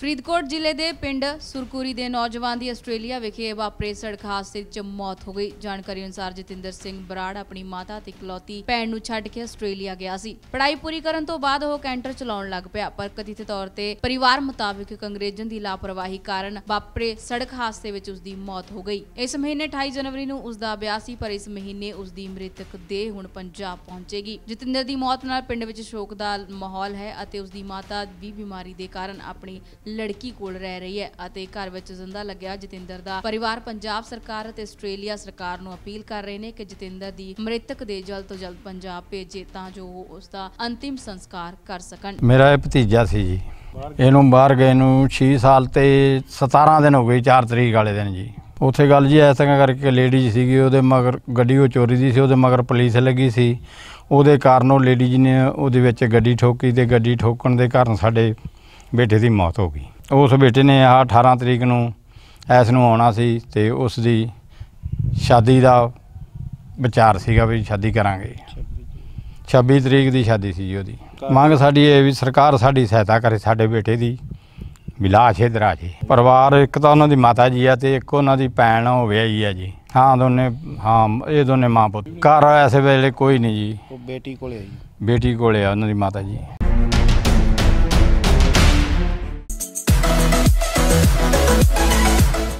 ਫਰੀਦਕੋਟ ਜ਼ਿਲ੍ਹੇ ਦੇ ਪਿੰਡ ਸੁਰਕੂਰੀ ਦੇ ਨੌਜਵਾਨ ਦੀ ਆਸਟ੍ਰੇਲੀਆ ਵਿਖੇ ਵਾਪਰੇ ਸੜਕ ਹਾਦਸੇ 'ਚ ਮੌਤ ਹੋ ਗਈ। ਜਾਣਕਾਰੀ ਅਨੁਸਾਰ ਜਤਿੰਦਰ ਸਿੰਘ ਬਰਾੜ ਆਪਣੀ ਮਾਤਾ ਤੇ ਇਕਲੌਤੀ ਭੈਣ ਨੂੰ ਛੱਡ ਕੇ ਆਸਟ੍ਰੇਲੀਆ ਗਿਆ ਸੀ। ਪੜ੍ਹਾਈ ਪੂਰੀ ਕਰਨ ਤੋਂ ਬਾਅਦ ਉਹ ਕੈਂਟਰ ਚਲਾਉਣ ਲੱਗ ਪਿਆ, ਪਰ ਕਥਿਤ ਤੌਰ ਤੇ ਪਰਿਵਾਰ ਮੁਤਾਬਿਕ ਇੱਕ ਅੰਗਰੇਜ਼ਨ ਦੀ ਲਾਪਰਵਾਹੀ ਕਾਰਨ ਵਾਪਰੇ ਸੜਕ ਹਾਦਸੇ ਵਿੱਚ ਉਸ ਦੀ ਮੌਤ ਹੋ ਗਈ। ਇਸ ਮਹੀਨੇ 28 ਜਨਵਰੀ ਨੂੰ ਉਸ ਦਾ ਵਿਆਹ ਸੀ, ਪਰ ਇਸ ਮਹੀਨੇ ਉਸ ਦੀ ਮ੍ਰਿਤਕ ਦੇਹ ਹੁਣ ਪੰਜਾਬ ਪਹੁੰਚੇਗੀ। ਜਤਿੰਦਰ ਦੀ ਮੌਤ ਨਾਲ ਪਿੰਡ ਵਿੱਚ ਸ਼ੋਕ ਦਾ ਮਾਹੌਲ ਹੈ ਅਤੇ ਉਸ ਦੀ ਮਾਤਾ ਵੀ ਬਿਮਾਰੀ ਦੇ ਕਾਰਨ ਆਪਣੀ ਲੜਕੀ ਕੋਲ ਰਹਿ ਰਹੀ ਹੈ ਅਤੇ ਘਰ ਵਿੱਚ ਜ਼ਿੰਦਾ ਲੱਗਿਆ। ਜਤਿੰਦਰ ਦਾ ਪਰਿਵਾਰ ਪੰਜਾਬ ਸਰਕਾਰ ਅਤੇ ਆਸਟ੍ਰੇਲੀਆ ਸਰਕਾਰ ਨੂੰ ਅਪੀਲ ਕਰ ਰਹੇ ਨੇ ਕਿ ਜਤਿੰਦਰ ਦੀ ਮ੍ਰਿਤਕ ਦੇ ਜਲਦ ਤੋਂ ਜਲਦ ਪੰਜਾਬ ਭੇਜੇ ਤਾਂ ਜੋ ਉਹ ਉਸ ਦਾ ਅੰਤਿਮ ਸੰਸਕਾਰ ਕਰ ਸਕਣ। ਮੇਰਾ ਇਹ ਭਤੀਜਾ ਸੀ ਜੀ। ਇਹਨੂੰ ਬਾਹਰ ਗਏ ਨੂੰ 6 ਸਾਲ ਤੇ 17 ਦਿਨ ਹੋ ਗਏ 4 ਤਰੀਕ ਵਾਲੇ ਦਿਨ ਜੀ। ਉੱਥੇ ਗੱਲ ਜੀ ਐਸਾ ਕਰਕੇ ਲੇਡੀਜ਼ ਸੀਗੀ, ਉਹਦੇ ਮਗਰ ਗੱਡੀ ਉਹ ਚੋਰੀ ਦੀ ਸੀ, ਉਹਦੇ ਮਗਰ ਪੁਲਿਸ ਲੱਗੀ ਸੀ। ਉਹਦੇ ਕਾਰਨ ਉਹ ਲੇਡੀ ਜੀ ਨੇ ਉਹਦੇ ਵਿੱਚ ਗੱਡੀ ਠੋਕੀ ਤੇ ਗੱਡੀ ਠੋਕਣ ਦੇ ਕਾਰਨ ਸਾਡੇ ਬੇਟੇ ਦੀ ਮੌਤ ਹੋ ਗਈ। ਉਸ ਬੇਟੇ ਨੇ ਆ 18 ਤਰੀਕ ਨੂੰ ਐਸ ਨੂੰ ਆਉਣਾ ਸੀ ਤੇ ਉਸ ਦੀ ਸ਼ਾਦੀ ਦਾ ਵਿਚਾਰ ਸੀਗਾ ਵੀ ਸ਼ਾਦੀ ਕਰਾਂਗੇ। 26 ਤਰੀਕ ਦੀ ਸ਼ਾਦੀ ਸੀ ਜੀ ਉਹਦੀ। ਮੰਗ ਸਾਡੀ ਇਹ ਵੀ ਸਰਕਾਰ ਸਾਡੀ ਸਹਾਇਤਾ ਕਰੇ ਸਾਡੇ ਬੇਟੇ ਦੀ ਵਿਲਾਸ ਇਧਰ ਆ ਜੀ ਪਰਿਵਾਰ ਇੱਕ ਤਾਂ ਉਹਨਾਂ ਦੀ ਮਾਤਾ ਜੀ ਆ ਤੇ ਇੱਕ ਉਹਨਾਂ ਦੀ ਭੈਣ ਹੋ ਵਿਆਹੀ ਆ ਜੀ। ਹਾਂ ਦੋਨੇ ਹਾਂ ਇਹ ਦੋਨੇ ਮਾਂ ਪੁੱਤ। ਘਰ ਐਸੇ ਵੇਲੇ ਕੋਈ ਨਹੀਂ ਜੀ। ਉਹ ਬੇਟੀ ਕੋਲੇ ਆਈ ਬੇਟੀ ਕੋਲੇ ਆ ਉਹਨਾਂ ਦੀ ਮਾਤਾ ਜੀ।